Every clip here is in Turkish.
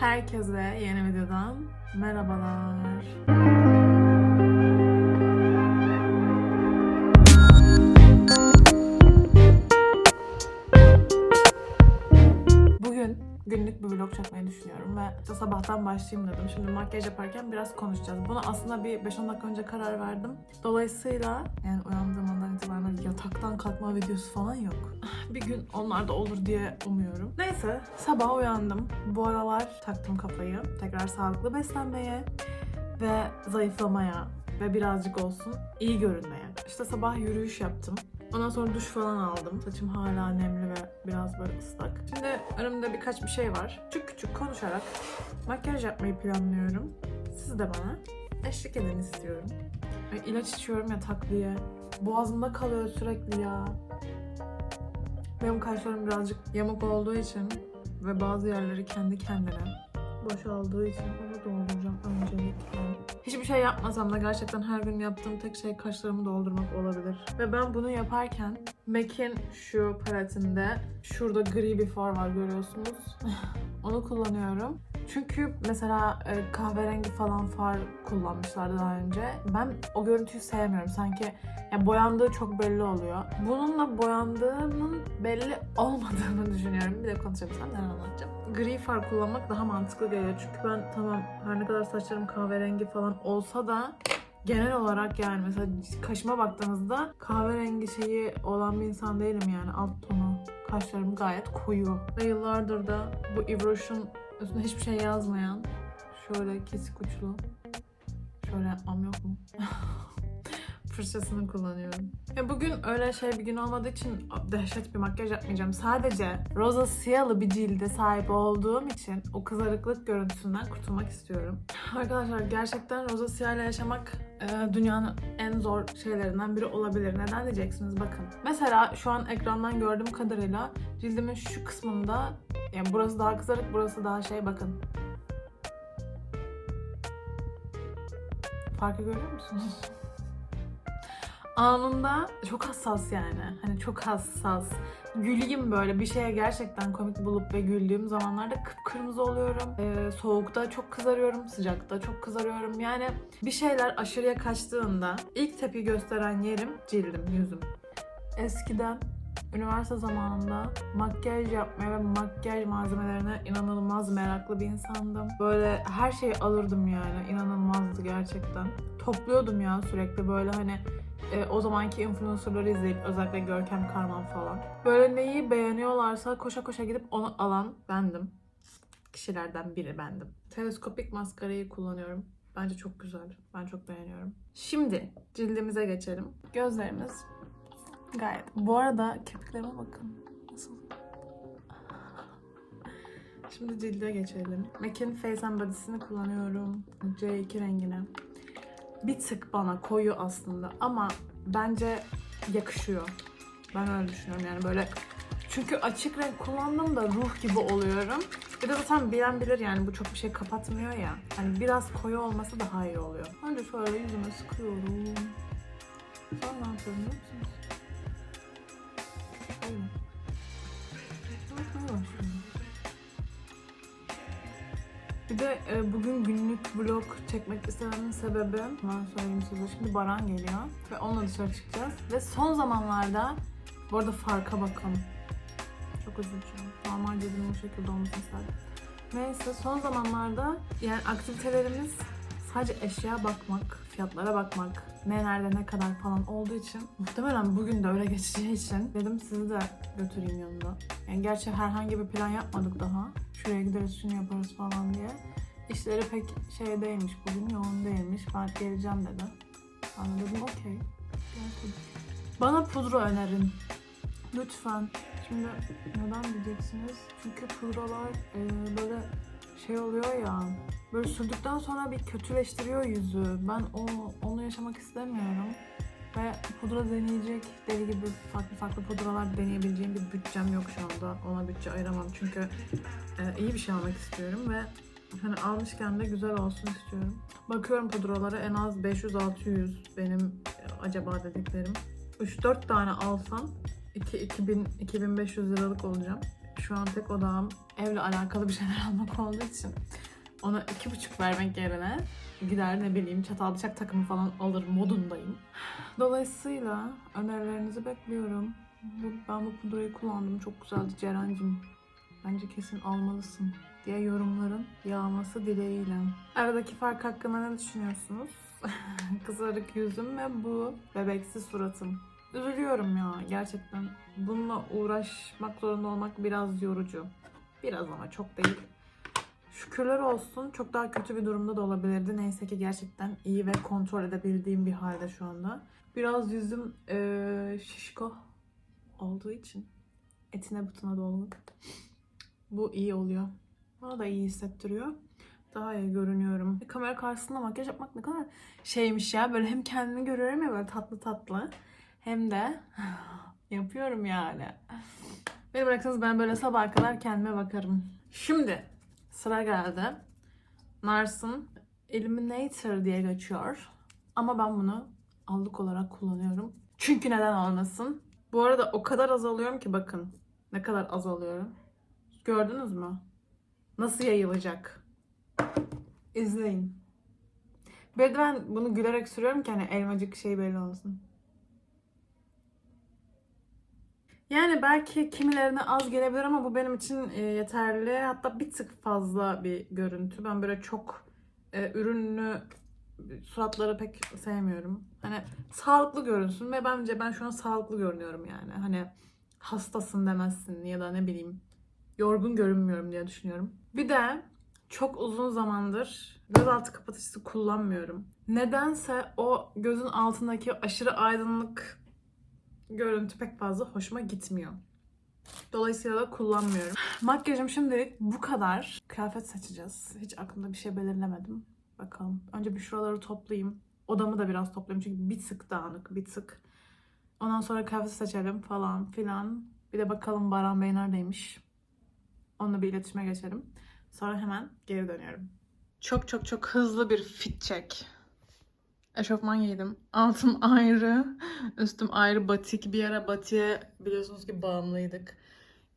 Herkese yeni videodan merhabalar. Bir vlog çekmeyi düşünüyorum ve işte sabahtan başlayayım dedim. Şimdi makyaj yaparken biraz konuşacağız. Buna aslında bir 5-10 dakika önce karar verdim. Dolayısıyla yani uyandığım andan itibaren yataktan kalkma videosu falan yok. Bir gün onlar da olur diye umuyorum. Neyse sabah uyandım. Bu aralar taktım kafayı. Tekrar sağlıklı beslenmeye ve zayıflamaya ve birazcık olsun iyi görünmeye. İşte sabah yürüyüş yaptım. Ondan sonra duş falan aldım. Saçım hala nemli ve biraz böyle ıslak. Şimdi önümde birkaç bir şey var. Küçük küçük konuşarak makyaj yapmayı planlıyorum. Siz de bana eşlik edin istiyorum. İlaç içiyorum ya takviye. Boğazımda kalıyor sürekli ya. Benim kaşlarım birazcık yamuk olduğu için ve bazı yerleri kendi kendine boşaldığı için onu dolduracağım öncelikle. Hiçbir şey yapmasam da gerçekten her gün yaptığım tek şey kaşlarımı doldurmak olabilir. Ve ben bunu yaparken MAC'in şu paletinde şurada gri bir far var görüyorsunuz. onu kullanıyorum. Çünkü mesela e, kahverengi falan far kullanmışlardı daha önce. Ben o görüntüyü sevmiyorum. Sanki ya boyandığı çok belli oluyor. Bununla boyandığının belli olmadığını düşünüyorum. Bir de konuşabilsem neler anlatacağım. Gri far kullanmak daha mantıklı geliyor. Çünkü ben tamam her ne kadar saçlarım kahverengi falan olsa da genel olarak yani mesela kaşıma baktığınızda kahverengi şeyi olan bir insan değilim yani alt tonu. Kaşlarım gayet koyu. Ve yıllardır da bu Yves Roche'un üstünde hiçbir şey yazmayan şöyle kesik uçlu şöyle yapmam yok mu? fırçasını kullanıyorum. Ya bugün öyle şey bir gün olmadığı için dehşet bir makyaj yapmayacağım. Sadece roza siyalı bir cilde sahip olduğum için o kızarıklık görüntüsünden kurtulmak istiyorum. Arkadaşlar gerçekten roza siyahla yaşamak e, dünyanın en zor şeylerinden biri olabilir. Neden diyeceksiniz bakın. Mesela şu an ekrandan gördüğüm kadarıyla cildimin şu kısmında yani burası daha kızarık burası daha şey bakın. Farkı görüyor musunuz? anında çok hassas yani. Hani çok hassas. Güleyim böyle bir şeye gerçekten komik bulup ve güldüğüm zamanlarda kıpkırmızı oluyorum. Ee, soğukta çok kızarıyorum, sıcakta çok kızarıyorum. Yani bir şeyler aşırıya kaçtığında ilk tepki gösteren yerim cildim, yüzüm. Eskiden üniversite zamanında makyaj yapmaya ve makyaj malzemelerine inanılmaz meraklı bir insandım. Böyle her şeyi alırdım yani. İnanılmazdı gerçekten. Topluyordum ya sürekli böyle hani e, o zamanki influencerları izleyip özellikle Görkem Karman falan. Böyle neyi beğeniyorlarsa koşa koşa gidip onu alan bendim. Kişilerden biri bendim. Teleskopik maskarayı kullanıyorum. Bence çok güzel. Ben çok beğeniyorum. Şimdi cildimize geçelim. Gözlerimiz gayet. Bu arada kirpiklerime bakın. Nasıl? Şimdi cilde geçelim. MAC'in Face and Body'sini kullanıyorum. C2 rengine bir tık bana koyu aslında ama bence yakışıyor. Ben öyle düşünüyorum yani böyle çünkü açık renk kullandım da ruh gibi oluyorum. Bir de zaten bilen bilir yani bu çok bir şey kapatmıyor ya. Hani biraz koyu olması daha iyi oluyor. Önce şöyle yüzüme sıkıyorum. Sonra ne yapıyorum biliyor musunuz? Şöyle. De e, bugün günlük vlog çekmek istememin sebebi, ben söyleyeyim size şimdi Baran geliyor ve onunla dışarı çıkacağız. Ve son zamanlarda, bu arada farka bakın. Çok dilerim. Normal cildimin bu şekilde olmasını isterdim. Neyse son zamanlarda yani aktivitelerimiz sadece eşya bakmak, fiyatlara bakmak, ne nerede ne kadar falan olduğu için muhtemelen bugün de öyle geçeceği için dedim sizi de götüreyim yanımda. Yani gerçi herhangi bir plan yapmadık daha. Şuraya gideriz şunu yaparız falan diye. İşleri pek şey değilmiş bugün yoğun değilmiş. Ben geleceğim dedi. Ben de dedim okey. Bana pudra önerin. Lütfen. Şimdi neden diyeceksiniz? Çünkü pudralar e, böyle şey oluyor ya. Böyle sürdükten sonra bir kötüleştiriyor yüzü. Ben o onu yaşamak istemiyorum. Ve pudra deneyecek deli gibi farklı farklı pudralar deneyebileceğim bir bütçem yok şu anda. Ona bütçe ayıramam çünkü e, iyi bir şey almak istiyorum ve hani almışken de güzel olsun istiyorum. Bakıyorum pudralara en az 500-600 benim e, acaba dediklerim. 3-4 tane alsam 2 2000 2500 liralık olacağım. Şu an tek odam evle alakalı bir şeyler almak olduğu için ona iki buçuk vermek yerine gider ne bileyim çatal bıçak takımı falan alır modundayım. Dolayısıyla önerilerinizi bekliyorum. Ben bu pudrayı kullandım. Çok güzeldi Ceren'cim. Bence kesin almalısın diye yorumların yağması dileğiyle. Aradaki fark hakkında ne düşünüyorsunuz? Kızarık yüzüm ve bu bebeksi suratım. Üzülüyorum ya gerçekten. Bununla uğraşmak zorunda olmak biraz yorucu. Biraz ama çok değil. Şükürler olsun çok daha kötü bir durumda da olabilirdi. Neyse ki gerçekten iyi ve kontrol edebildiğim bir halde şu anda. Biraz yüzüm eee, şişko olduğu için etine butuna dolgu. Bu iyi oluyor. Bana da iyi hissettiriyor. Daha iyi görünüyorum. Kamera karşısında makyaj yapmak ne kadar şeymiş ya. Böyle hem kendimi görüyorum ya böyle tatlı tatlı. Hem de yapıyorum yani. Beni bıraksanız ben böyle sabaha kadar kendime bakarım. Şimdi sıra geldi. Nars'ın Illuminator diye geçiyor. Ama ben bunu allık olarak kullanıyorum. Çünkü neden olmasın? Bu arada o kadar azalıyorum ki bakın. Ne kadar azalıyorum. Gördünüz mü? Nasıl yayılacak? İzleyin. Bir de ben bunu gülerek sürüyorum ki hani elmacık şey belli olsun. Yani belki kimilerine az gelebilir ama bu benim için e, yeterli. Hatta bir tık fazla bir görüntü. Ben böyle çok e, ürünlü suratları pek sevmiyorum. Hani sağlıklı görünsün ve bence ben şu an sağlıklı görünüyorum yani. Hani hastasın demezsin ya da ne bileyim yorgun görünmüyorum diye düşünüyorum. Bir de çok uzun zamandır gözaltı kapatıcısı kullanmıyorum. Nedense o gözün altındaki aşırı aydınlık görüntü pek fazla hoşuma gitmiyor. Dolayısıyla da kullanmıyorum. Makyajım şimdilik bu kadar. Kıyafet seçeceğiz. Hiç aklımda bir şey belirlemedim. Bakalım. Önce bir şuraları toplayayım. Odamı da biraz toplayayım çünkü bir tık dağınık, bir tık. Ondan sonra kıyafet seçelim falan filan. Bir de bakalım Baran Bey neredeymiş. Onunla bir iletişime geçelim. Sonra hemen geri dönüyorum. Çok çok çok hızlı bir fit check. Eşofman giydim. Altım ayrı, üstüm ayrı batik. Bir ara batiğe biliyorsunuz ki bağımlıydık.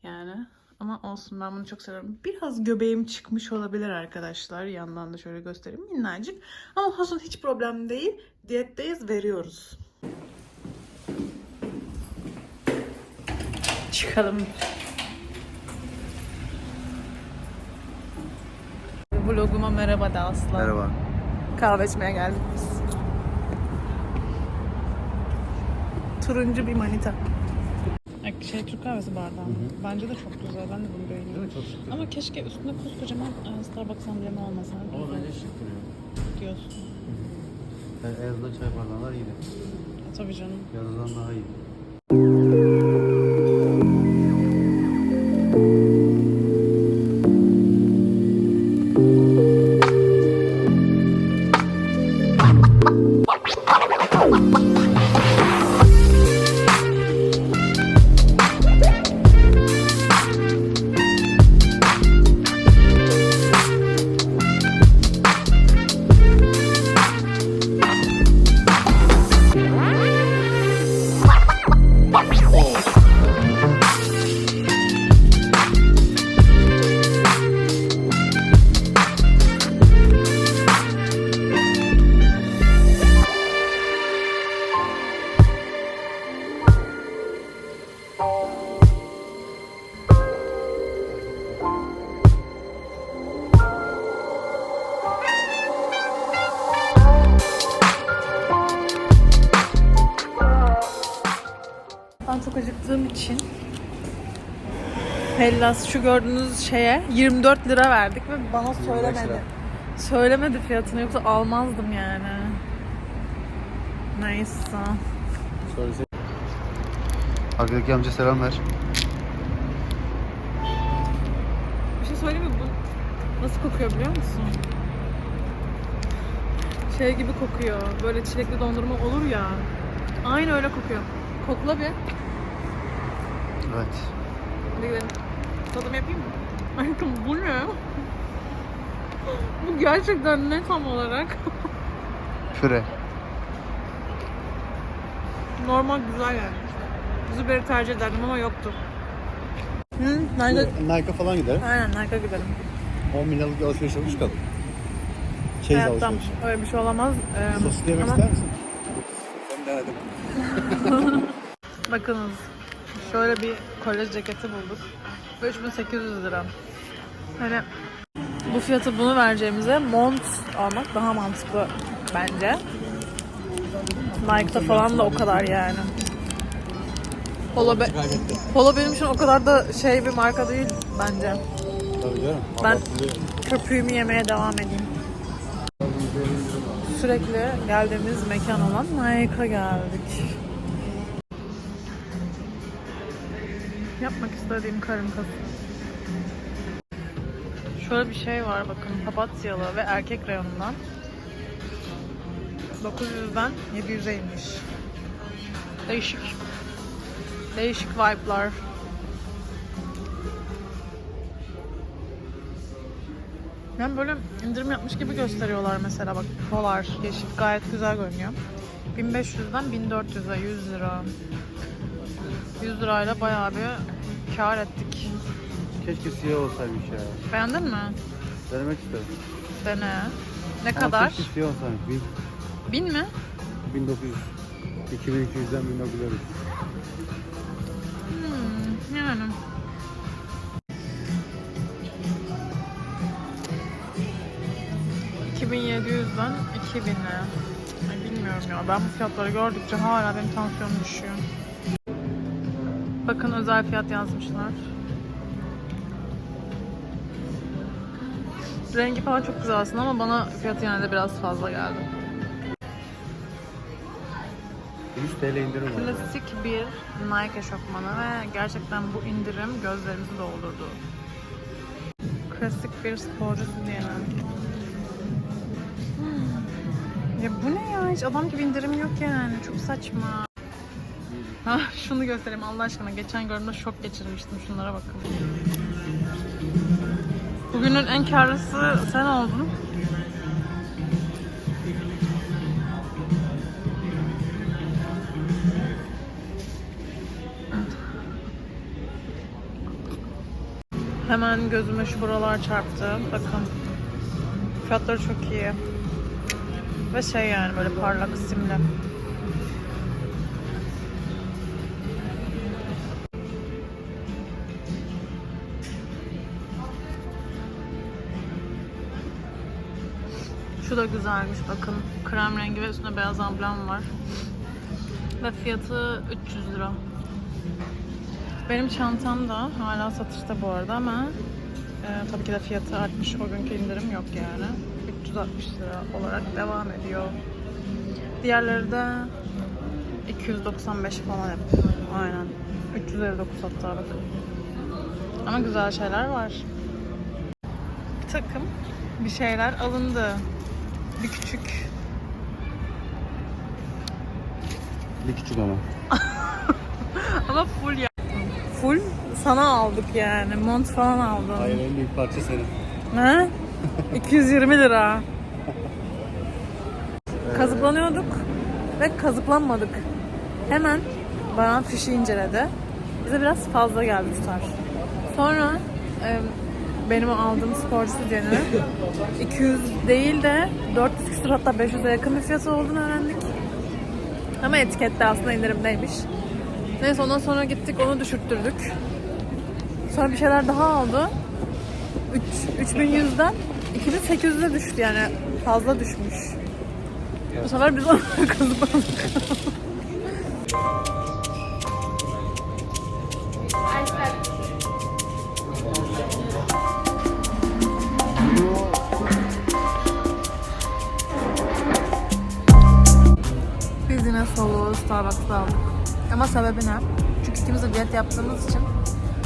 Yani ama olsun ben bunu çok seviyorum. Biraz göbeğim çıkmış olabilir arkadaşlar. Yandan da şöyle göstereyim minnacık. Ama olsun hiç problem değil. Diyetteyiz veriyoruz. Çıkalım. Vloguma merhaba da Aslan. Merhaba. Kahve içmeye geldik biz. Turuncu bir manita. Şey Türk kahvesi bardağı. Bence de çok güzel. Ben de bunu beğeniyorum. Çok şık. Ama keşke üstünde koskocaman e, Starbucks amblemi olmasa. Ama bence şık duruyor. diyorsun. Yani en azından çay bardağlar iyiydi. E, tabii canım. Yazıdan daha iyi. Hellas şu gördüğünüz şeye 24 lira verdik ve bana 25 söylemedi. Söylemedi fiyatını yoksa almazdım yani. Neyse. Arkadaki amca selam ver. Bir şey söyleyeyim mi? Bu nasıl kokuyor biliyor musun? Şey gibi kokuyor. Böyle çilekli dondurma olur ya. Aynı öyle kokuyor. Kokla bir. Evet. Hadi gidelim. Tadım yapayım mı? Aşkım bu ne? bu gerçekten ne tam olarak? Püre. Normal güzel yani. Züberi tercih ederdim ama yoktu. Hı, Nike, Nike'a falan giderim. aynen Nike'a gidelim. 10 bin liralık alışveriş yapıp çıkalım. Çeyiz Hayatta alışverişi. öyle bir şey olamaz. Ee, Sosis yemek ama ister misin? Ben denedim. Bakınız. Şöyle bir kolej ceketi bulduk. Ve 3800 lira. Hani bu fiyatı bunu vereceğimize mont almak daha mantıklı bence. Nike'da falan da o kadar yani. Polo, be-. Polo benim için o kadar da şey bir marka değil bence. Tabii canım. Ben-. Köpüğümü yemeye devam edeyim. Sürekli geldiğimiz mekan olan Nike'a geldik. Yapmak istediğim karın kası. Şöyle bir şey var bakın papatyalı ve erkek reyonundan 900'den 700'e inmiş. Değişik. Değişik vibe'lar. Yani böyle indirim yapmış gibi gösteriyorlar mesela bak polar yeşil gayet güzel görünüyor. 1500'den 1400'e 100 lira. 100 lirayla bayağı bir kar ettik. Keşke siyah olsaymış ya. Beğendin mi? Denemek isterim. Dene. Ne Ama kadar? Keşke siyah olsaymış. Bin- 1000 mi? 1900. 2200'den 1900. Hmm, yani. ...2700'den 2000'e. Ay bilmiyorum ya. Ben bu fiyatları gördükçe hala benim tansiyonum düşüyor. Bakın özel fiyat yazmışlar. Rengi falan çok güzel aslında ama bana fiyatı yine de biraz fazla geldi. 100 TL indirim var. Klasik bir Nike eşofmanı ve gerçekten bu indirim gözlerimizi doldurdu. Klasik bir sporcusu diyelim. Hmm. Ya bu ne ya? Hiç adam gibi indirim yok yani. Çok saçma. Ha, şunu göstereyim Allah aşkına. Geçen gördüğümde şok geçirmiştim. Şunlara bakın. Bugünün en karlısı sen oldun. Hemen gözüme şu buralar çarptı. Bakın. Fiyatları çok iyi. Ve şey yani böyle parlak simli. Şu da güzelmiş bakın. Krem rengi ve üstünde beyaz amblem var. Ve fiyatı 300 lira. Benim çantam da hala satışta bu arada ama e, tabii ki de fiyatı artmış. O günkü indirim yok yani. 360 lira olarak devam ediyor. Diğerleri de 295 falan hep. Aynen. 359 hatta bakın. Ama güzel şeyler var. Bir takım bir şeyler alındı. Bir küçük Bir küçük ama. ama full ya. Full sana aldık yani. Mont falan aldım. Hayır en büyük parça senin. Ne? 220 lira. Kazıklanıyorduk ve kazıklanmadık. Hemen bayan fişi inceledi. Bize biraz fazla geldi tutar. Sonra e, benim aldığım sporcu stüdyenin 200 değil de 400 küsur hatta 500'e yakın bir fiyatı olduğunu öğrendik. Ama etikette aslında indirimdeymiş. Neyse ondan sonra gittik onu düşürttürdük. Sonra bir şeyler daha aldı. 3, 3100'den 2800'e düştü yani fazla düşmüş. Bu sefer biz onu kazıkladık. Ama sebebi ne? Çünkü ikimiz de diyet yaptığımız için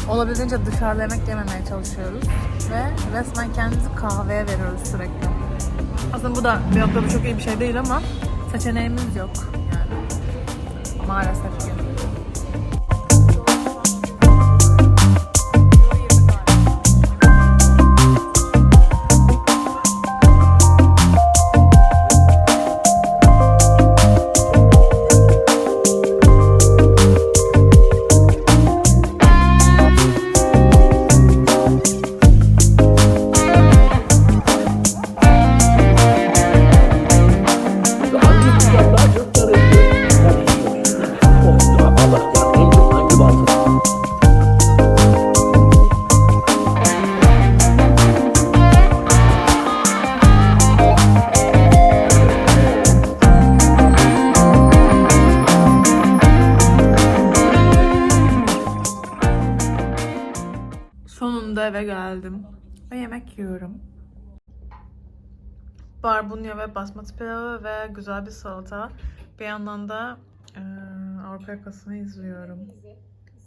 olabildiğince dışarıda yemek yememeye çalışıyoruz. Ve resmen kendimizi kahveye veriyoruz sürekli. Aslında bu da bir noktada çok iyi bir şey değil ama seçeneğimiz yok yani. Maalesef ki. Barbunya ve basmati pilavı ve güzel bir salata. Bir yandan da eee Avrupa yakasını izliyorum.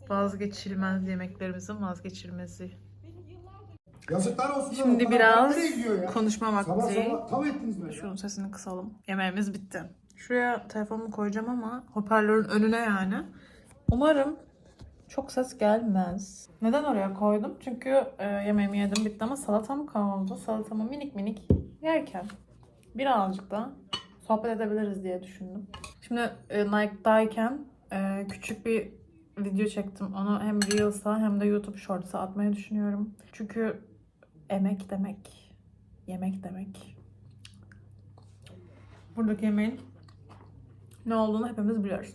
Vazgeçilmez yemeklerimizin vazgeçilmezi. Yazıklar olsun. Şimdi biraz konuşma vakti. tav ettiniz beni. Şunun sesini kısalım. Yemeğimiz bitti. Şuraya telefonumu koyacağım ama hoparlörün önüne yani. Umarım çok ses gelmez. Neden oraya koydum? Çünkü e, yemeğimi yedim bitti ama salatam kaldı. Salatamı minik minik yerken birazcık da sohbet edebiliriz diye düşündüm. Şimdi e, Nike'dayken e, küçük bir video çektim. Onu hem Reels'a hem de YouTube Shorts'a atmayı düşünüyorum. Çünkü emek demek, yemek demek. Buradaki yemeğin ne olduğunu hepimiz biliyoruz.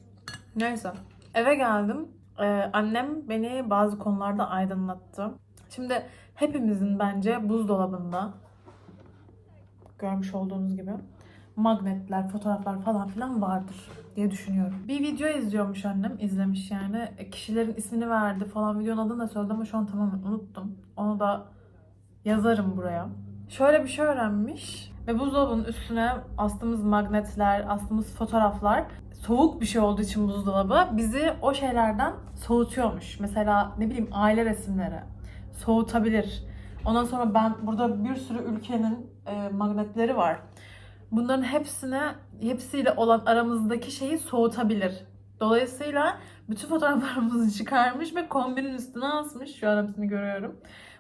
Neyse. Eve geldim. Ee, annem beni bazı konularda aydınlattı. Şimdi hepimizin bence buzdolabında görmüş olduğunuz gibi magnetler, fotoğraflar falan filan vardır diye düşünüyorum. Bir video izliyormuş annem, izlemiş yani. E, Kişilerin ismini verdi falan. Videonun adını da söyledi ama şu an tamamen unuttum. Onu da yazarım buraya. Şöyle bir şey öğrenmiş ve buzdolabının üstüne astığımız magnetler, astığımız fotoğraflar soğuk bir şey olduğu için buzdolabı bizi o şeylerden soğutuyormuş. Mesela ne bileyim aile resimleri soğutabilir. Ondan sonra ben burada bir sürü ülkenin e, magnetleri var. Bunların hepsine hepsiyle olan aramızdaki şeyi soğutabilir. Dolayısıyla bütün fotoğraflarımızı çıkarmış ve kombinin üstüne asmış. Şu an hepsini görüyorum.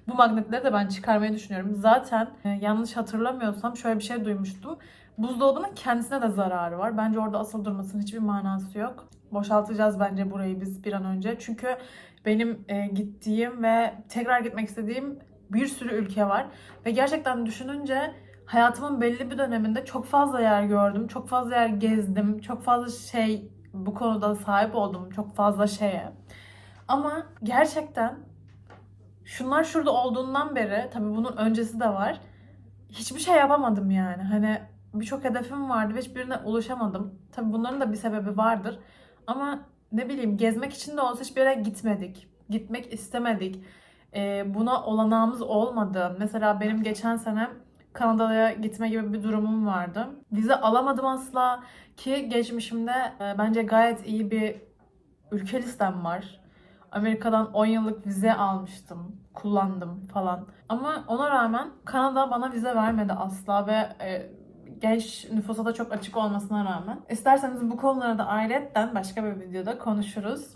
Bu magnetleri de ben çıkarmayı düşünüyorum. Zaten e, yanlış hatırlamıyorsam şöyle bir şey duymuştum. Buzdolabının kendisine de zararı var. Bence orada asıl durmasının hiçbir manası yok. Boşaltacağız bence burayı biz bir an önce. Çünkü benim e, gittiğim ve tekrar gitmek istediğim bir sürü ülke var. Ve gerçekten düşününce hayatımın belli bir döneminde çok fazla yer gördüm. Çok fazla yer gezdim. Çok fazla şey bu konuda sahip oldum. Çok fazla şeye. Ama gerçekten şunlar şurada olduğundan beri tabii bunun öncesi de var. Hiçbir şey yapamadım yani. Hani birçok hedefim vardı ve hiçbirine ulaşamadım. Tabii bunların da bir sebebi vardır. Ama ne bileyim gezmek için de olsa hiçbir yere gitmedik. Gitmek istemedik. Ee, buna olanağımız olmadı. Mesela benim geçen sene Kanada'ya gitme gibi bir durumum vardı. Vize alamadım asla ki geçmişimde e, bence gayet iyi bir ülke listem var. Amerika'dan 10 yıllık vize almıştım, kullandım falan. Ama ona rağmen Kanada bana vize vermedi asla ve e, genç nüfusa da çok açık olmasına rağmen. İsterseniz bu konuları da ayrıyetten başka bir videoda konuşuruz.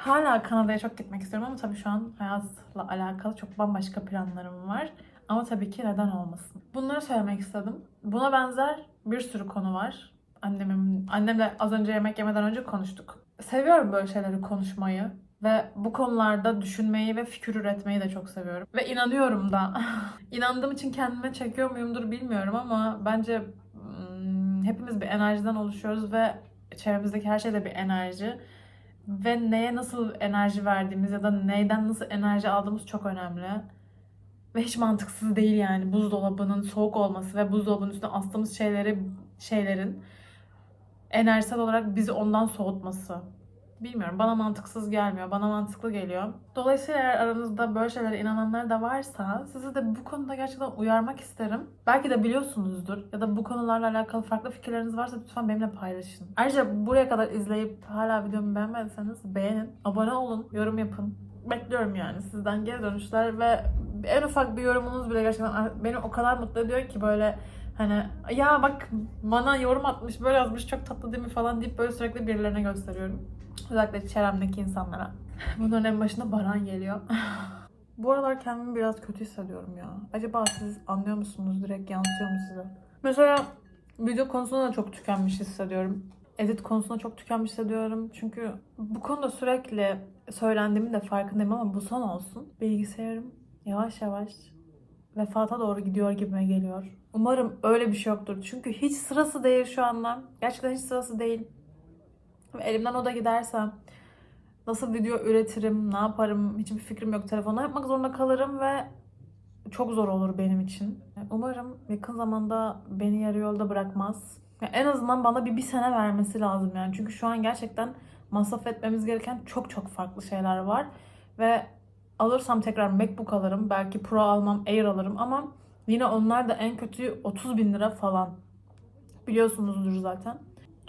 Hala Kanada'ya çok gitmek istiyorum ama tabii şu an hayatla alakalı çok bambaşka planlarım var. Ama tabii ki neden olmasın. Bunları söylemek istedim. Buna benzer bir sürü konu var. Annemin, annemle az önce yemek yemeden önce konuştuk. Seviyorum böyle şeyleri konuşmayı ve bu konularda düşünmeyi ve fikir üretmeyi de çok seviyorum. Ve inanıyorum da. İnandığım için kendime çekiyor muyumdur bilmiyorum ama bence hmm, hepimiz bir enerjiden oluşuyoruz ve çevremizdeki her şey de bir enerji. Ve neye nasıl enerji verdiğimiz ya da neyden nasıl enerji aldığımız çok önemli. Ve hiç mantıksız değil yani buzdolabının soğuk olması ve buzdolabının üstüne astığımız şeyleri şeylerin enerjisel olarak bizi ondan soğutması. Bilmiyorum bana mantıksız gelmiyor. Bana mantıklı geliyor. Dolayısıyla eğer aranızda böyle şeylere inananlar da varsa sizi de bu konuda gerçekten uyarmak isterim. Belki de biliyorsunuzdur ya da bu konularla alakalı farklı fikirleriniz varsa lütfen benimle paylaşın. Ayrıca buraya kadar izleyip hala videomu beğenmediyseniz beğenin, abone olun, yorum yapın. Bekliyorum yani sizden geri dönüşler ve en ufak bir yorumunuz bile gerçekten beni o kadar mutlu ediyor ki böyle Hani ya bak bana yorum atmış böyle yazmış çok tatlı değil mi falan deyip böyle sürekli birilerine gösteriyorum. Özellikle çevremdeki insanlara. Bunların en başında Baran geliyor. Bu aralar kendimi biraz kötü hissediyorum ya. Acaba siz anlıyor musunuz? Direkt yansıyor mu size? Mesela video konusunda da çok tükenmiş hissediyorum. Edit konusunda çok tükenmiş hissediyorum. Çünkü bu konuda sürekli söylendiğimin de farkındayım ama bu son olsun. Bilgisayarım yavaş yavaş vefata doğru gidiyor gibime geliyor. Umarım öyle bir şey yoktur. Çünkü hiç sırası değil şu anda. Gerçekten hiç sırası değil. Elimden o da giderse nasıl video üretirim, ne yaparım hiçbir fikrim yok. Telefonla yapmak zorunda kalırım ve çok zor olur benim için. Umarım yakın zamanda beni yarı yolda bırakmaz. Ya en azından bana bir, bir sene vermesi lazım yani. Çünkü şu an gerçekten masraf etmemiz gereken çok çok farklı şeyler var. Ve alırsam tekrar MacBook alırım. Belki Pro almam, Air alırım ama Yine onlar da en kötü 30 bin lira falan. Biliyorsunuzdur zaten.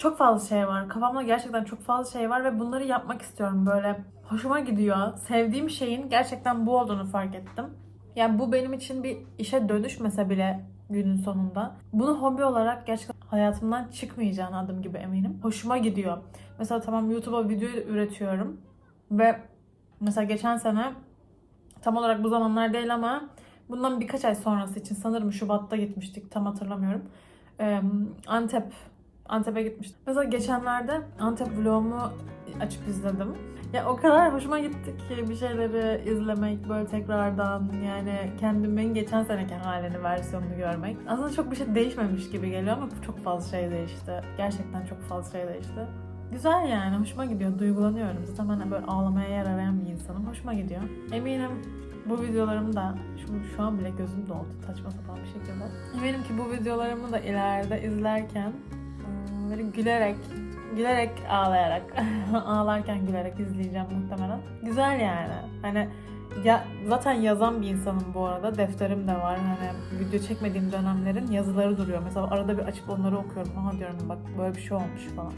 Çok fazla şey var. Kafamda gerçekten çok fazla şey var ve bunları yapmak istiyorum böyle. Hoşuma gidiyor. Sevdiğim şeyin gerçekten bu olduğunu fark ettim. Yani bu benim için bir işe dönüşmese bile günün sonunda. Bunu hobi olarak gerçekten hayatımdan çıkmayacağına adım gibi eminim. Hoşuma gidiyor. Mesela tamam YouTube'a video üretiyorum ve mesela geçen sene tam olarak bu zamanlar değil ama bundan birkaç ay sonrası için sanırım Şubat'ta gitmiştik tam hatırlamıyorum. Antep Antep'e gitmiştim. Mesela geçenlerde Antep vlogumu açıp izledim. Ya o kadar hoşuma gitti ki bir şeyleri izlemek böyle tekrardan yani kendimin geçen seneki halini versiyonunu görmek. Aslında çok bir şey değişmemiş gibi geliyor ama çok fazla şey değişti. Gerçekten çok fazla şey değişti. Güzel yani hoşuma gidiyor duygulanıyorum. Zaten ben böyle ağlamaya yer arayan bir insanım. Hoşuma gidiyor. Eminim bu videolarımı da şu, şu an bile gözüm doldu saçma sapan bir şekilde. Eminim ki bu videolarımı da ileride izlerken böyle gülerek gülerek ağlayarak ağlarken gülerek izleyeceğim muhtemelen. Güzel yani. Hani ya zaten yazan bir insanım bu arada. Defterim de var. Hani video çekmediğim dönemlerin yazıları duruyor. Mesela arada bir açıp onları okuyorum. Aha diyorum bak böyle bir şey olmuş falan.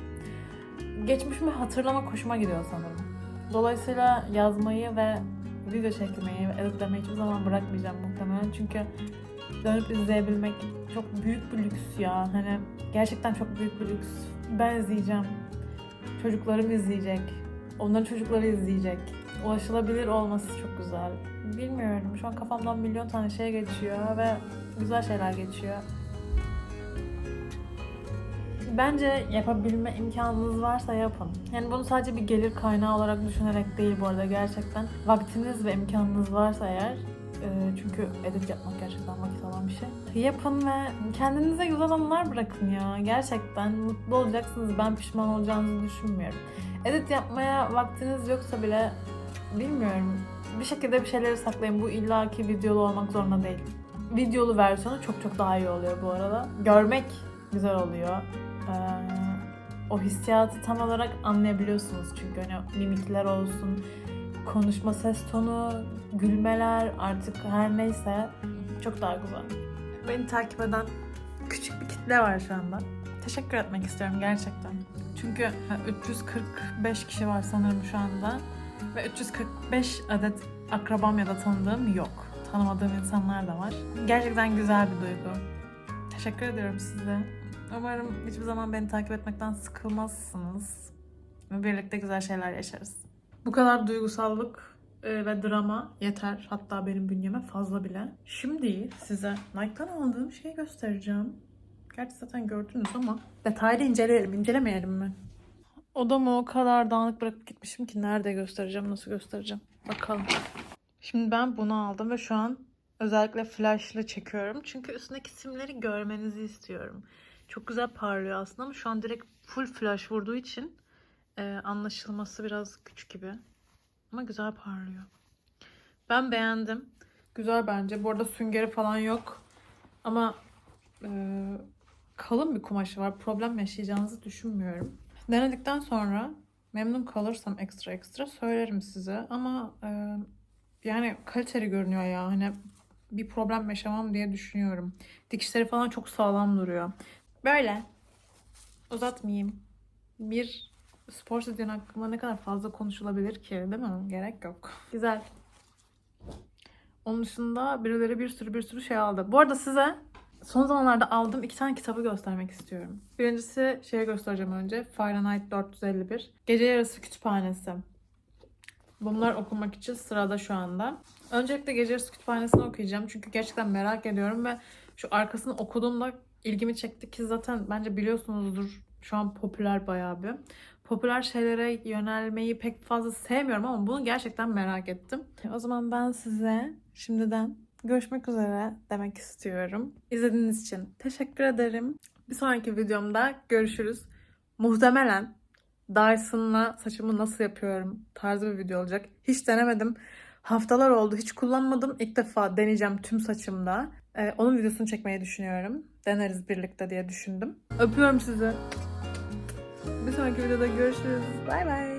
Geçmişimi hatırlamak hoşuma gidiyor sanırım. Dolayısıyla yazmayı ve video çekmeyi ve editlemeyi hiçbir zaman bırakmayacağım muhtemelen. Çünkü dönüp izleyebilmek çok büyük bir lüks ya. Hani gerçekten çok büyük bir lüks. Ben izleyeceğim. Çocuklarım izleyecek. Onların çocukları izleyecek. Ulaşılabilir olması çok güzel. Bilmiyorum. Şu an kafamdan milyon tane şey geçiyor ve güzel şeyler geçiyor. Bence yapabilme imkanınız varsa yapın. Yani bunu sadece bir gelir kaynağı olarak düşünerek değil bu arada gerçekten. Vaktiniz ve imkanınız varsa eğer çünkü edit yapmak gerçekten vakit alan bir şey. Yapın ve kendinize güzel anılar bırakın ya. Gerçekten mutlu olacaksınız. Ben pişman olacağınızı düşünmüyorum. Edit yapmaya vaktiniz yoksa bile bilmiyorum. Bir şekilde bir şeyleri saklayın. Bu illaki videolu olmak zorunda değil. Videolu versiyonu çok çok daha iyi oluyor bu arada. Görmek güzel oluyor. Ee, o hissiyatı tam olarak anlayabiliyorsunuz çünkü hani mimikler olsun, konuşma ses tonu, gülmeler artık her neyse çok daha güzel. Beni takip eden küçük bir kitle var şu anda. Teşekkür etmek istiyorum gerçekten. Çünkü ha, 345 kişi var sanırım şu anda. Ve 345 adet akrabam ya da tanıdığım yok. Tanımadığım insanlar da var. Gerçekten güzel bir duygu. Teşekkür ediyorum size. Umarım hiçbir zaman beni takip etmekten sıkılmazsınız. Ve birlikte güzel şeyler yaşarız. Bu kadar duygusallık e, ve drama yeter. Hatta benim bünyeme fazla bile. Şimdi size Nike'dan aldığım şeyi göstereceğim. Gerçi zaten gördünüz ama detaylı inceleyelim. incelemeyelim mi? Odamı o kadar dağınık bırakıp gitmişim ki nerede göstereceğim, nasıl göstereceğim. Bakalım. Şimdi ben bunu aldım ve şu an özellikle flashla çekiyorum. Çünkü üstündeki simleri görmenizi istiyorum. Çok güzel parlıyor aslında ama şu an direkt full flash vurduğu için e, anlaşılması biraz güç gibi. Ama güzel parlıyor. Ben beğendim. Güzel bence. Bu arada süngeri falan yok. Ama e, kalın bir kumaşı var. Problem yaşayacağınızı düşünmüyorum. Denedikten sonra memnun kalırsam ekstra ekstra söylerim size. Ama e, yani kaliteli görünüyor ya. Hani bir problem yaşamam diye düşünüyorum. Dikişleri falan çok sağlam duruyor. Böyle. Uzatmayayım. Bir spor stüdyon hakkında ne kadar fazla konuşulabilir ki değil mi? Gerek yok. Güzel. Onun dışında birileri bir sürü bir sürü şey aldı. Bu arada size son zamanlarda aldığım iki tane kitabı göstermek istiyorum. Birincisi şeye göstereceğim önce. Fahrenheit 451. Gece Yarısı Kütüphanesi. Bunlar okumak için sırada şu anda. Öncelikle Gece Yarısı Kütüphanesi'ni okuyacağım. Çünkü gerçekten merak ediyorum ve şu arkasını okuduğumda ilgimi çekti ki zaten bence biliyorsunuzdur şu an popüler bayağı bir. Popüler şeylere yönelmeyi pek fazla sevmiyorum ama bunu gerçekten merak ettim. O zaman ben size şimdiden görüşmek üzere demek istiyorum. İzlediğiniz için teşekkür ederim. Bir sonraki videomda görüşürüz. Muhtemelen Dyson'la saçımı nasıl yapıyorum tarzı bir video olacak. Hiç denemedim. Haftalar oldu. Hiç kullanmadım. İlk defa deneyeceğim tüm saçımda. Ee, onun videosunu çekmeyi düşünüyorum. Deneriz birlikte diye düşündüm. Öpüyorum sizi. Bir sonraki videoda görüşürüz. Bay bay.